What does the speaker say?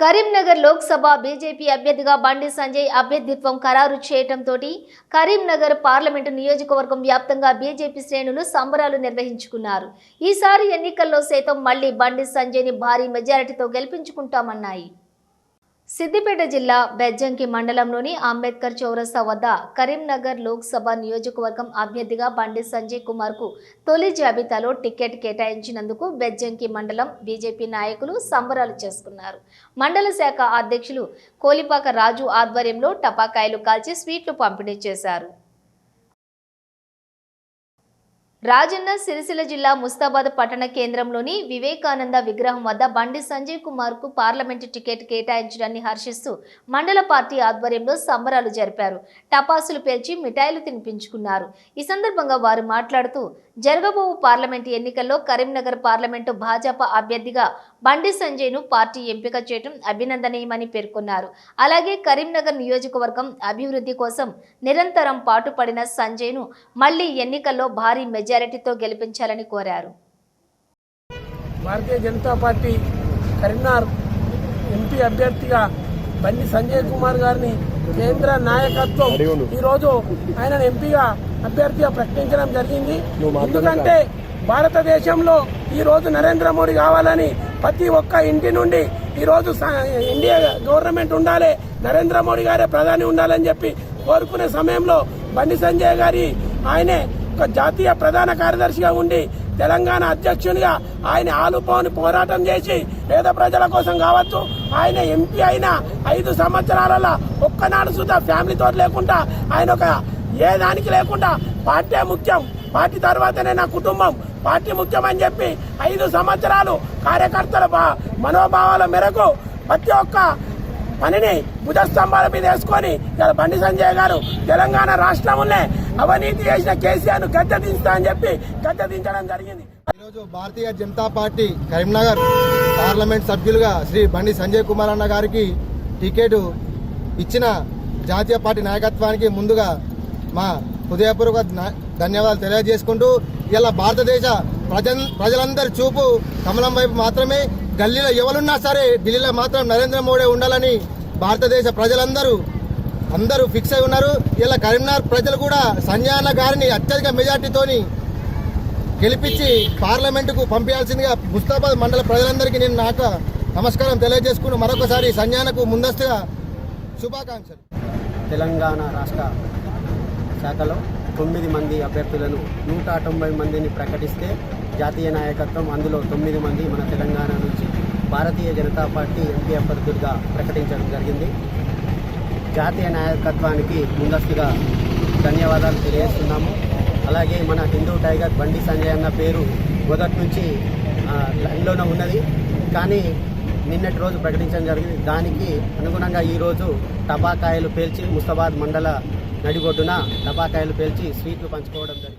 Karimnagar Lok Sabha BJP అభ్యర్థిగా బండి సంజయ్ అభ్యర్థిత్వం ఖరారు చేయడంతో కరీంనగర్ పార్లమెంటు నియోజకవర్గం వ్యాప్తంగా బీజేపీ శ్రేణులు సంబరాలు నిర్వహించుకున్నారు. ఈసారి ఎన్నికల్లో సైతం మళ్ళీ బండి సంజయ్ని భారీ మెజారిటీతో గెలిపించుకుంటామన్నాయి. సిద్దిపేట జిల్లా బెజ్జంకి మండలంలోని అంబేద్కర్ చౌరస్తా వద్ద కరీంనగర్ లోక్సభ నియోజకవర్గం అభ్యర్థిగా బండి సంజయ్ కుమార్కు తొలి జాబితాలో టికెట్ కేటాయించినందుకు బెజ్జంకి మండలం బీజేపీ నాయకులు సంబరాలు చేసుకున్నారు. మండల శాఖ అధ్యక్షులు కోలిపాక రాజు ఆధ్వర్యంలో టపాకాయలు కాల్చి స్వీట్లు పంపిణీ చేశారు. రాజన్న సిరిసిల్ల జిల్లా ముస్తాబాద్ పట్టణ కేంద్రంలోని వివేకానంద విగ్రహం వద్ద బండి సంజయ్ కుమార్కు పార్లమెంటు టికెట్ కేటాయించడాన్ని హర్షిస్తూ మండల పార్టీ ఆధ్వర్యంలో సంబరాలు జరిపారు. టపాసులు పేల్చి మిఠాయిలు తినిపించుకున్నారు. ఈ సందర్భంగా వారు మాట్లాడుతూ జరగబోవు పార్లమెంటు ఎన్నికల్లో కరీంనగర్ పార్లమెంటు భాజపా అభ్యర్థిగా బండి సంజయ్ను పార్టీ ఎంపిక చేయడం అభినందనీయమని పేర్కొన్నారు. అలాగే కరీంనగర్ నియోజకవర్గం అభివృద్ధి కోసం నిరంతరం పాటుపడిన సంజయ్ను మళ్ళీ ఎన్నికల్లో భారీ మెజారిటీతో గెలిపించాలని కోరారు. భారతీయ జనతా పార్టీ కరీంనగర్ ఎంపీ అభ్యర్థిగా బండి సంజయ్ కుమార్ గారిని కేంద్ర నాయకత్వం ఈరోజు ఆయన ఎంపీగా అభ్యర్థిగా ప్రకటించడం జరిగింది. ఎందుకంటే భారతదేశంలో ఈ రోజు నరేంద్ర మోడీ కావాలని ప్రతి ఒక్క ఇంటి నుండి ఈ రోజు స- ఇండియా గవర్నమెంట్ ఉండాలి నరేంద్ర మోడీ గారే ప్రధాని ఉండాలని చెప్పి కోరుకునే సమయంలో బండి సంజయ్ గారి ఆయనే ఒక జాతీయ ప్రధాన కార్యదర్శిగా ఉండి తెలంగాణ అధ్యక్షునిగా ఆయన ఆలుపోని పోరాటం చేసి పేద ప్రజల కోసం కావచ్చు ఆయన ఎంపీ అయిన ఐదు సంవత్సరాలలో ఒక్కనాడు సుధా ఫ్యామిలీతో లేకుండా ఆయన ఒక ఏ దానికి లేకుండా పార్టీ ముఖ్యం పార్టీ తర్వాతనే నా కుటుంబం పార్టీ ముఖ్యం అని చెప్పి ఐదు సంవత్సరాలు కార్యకర్తల మనోభావాల మేరకు ప్రతి ఒక్క పనిని భుజస్తంభాల మీద వేసుకొని ఇలా బండి సంజయ్ గారు తెలంగాణ రాష్ట్రంలోనే అవినీతి చేసిన కేసీఆర్ను అని చెప్పి కట్టదించడం జరిగింది. ఈరోజు భారతీయ జనతా పార్టీ కరీంనగర్ పార్లమెంట్ సభ్యులుగా శ్రీ బండి సంజయ్ కుమార్ అన్న గారికి టికెట్ ఇచ్చిన జాతీయ పార్టీ నాయకత్వానికి ముందుగా మా హృదయపూర్వక ధన్యవాదాలు తెలియజేసుకుంటూ ఇలా భారతదేశ ప్రజ ప్రజలందరి చూపు కమలం వైపు మాత్రమే గల్లీలో ఎవరున్నా సరే ఢిల్లీలో మాత్రం నరేంద్ర మోడీ ఉండాలని భారతదేశ ప్రజలందరూ అందరూ ఫిక్స్ అయి ఉన్నారు. ఇలా కరీంనగర్ ప్రజలు కూడా సంజయ్ గారిని అత్యధిక మెజార్టీతోని గెలిపించి పార్లమెంటుకు పంపించాల్సిందిగా ముస్తాబాద్ మండల ప్రజలందరికీ నేను నాకు నమస్కారం తెలియజేసుకుని మరొకసారి సంజానకు ముందస్తుగా శుభాకాంక్షలు. తెలంగాణ రాష్ట్ర శాఖలో తొమ్మిది మంది అభ్యర్థులను నూట తొంభై మందిని ప్రకటిస్తే జాతీయ నాయకత్వం అందులో తొమ్మిది మంది మన తెలంగాణ నుంచి భారతీయ జనతా పార్టీ ఎంపీ అభ్యర్థులుగా ప్రకటించడం జరిగింది. జాతీయ నాయకత్వానికి ముందస్తుగా ధన్యవాదాలు తెలియజేస్తున్నాము. అలాగే మన హిందూ టైగర్ బండి సంజయ్ అన్న పేరు మొదటి నుంచి లైన్లోనే ఉన్నది. కానీ నిన్నటి రోజు ప్రకటించడం జరిగింది. దానికి అనుగుణంగా ఈరోజు టపాకాయలు పేల్చి ముస్తాబాద్ మండల నడిబొడ్డున టపాకాయలు పేల్చి స్వీట్లు పంచుకోవడం జరిగింది.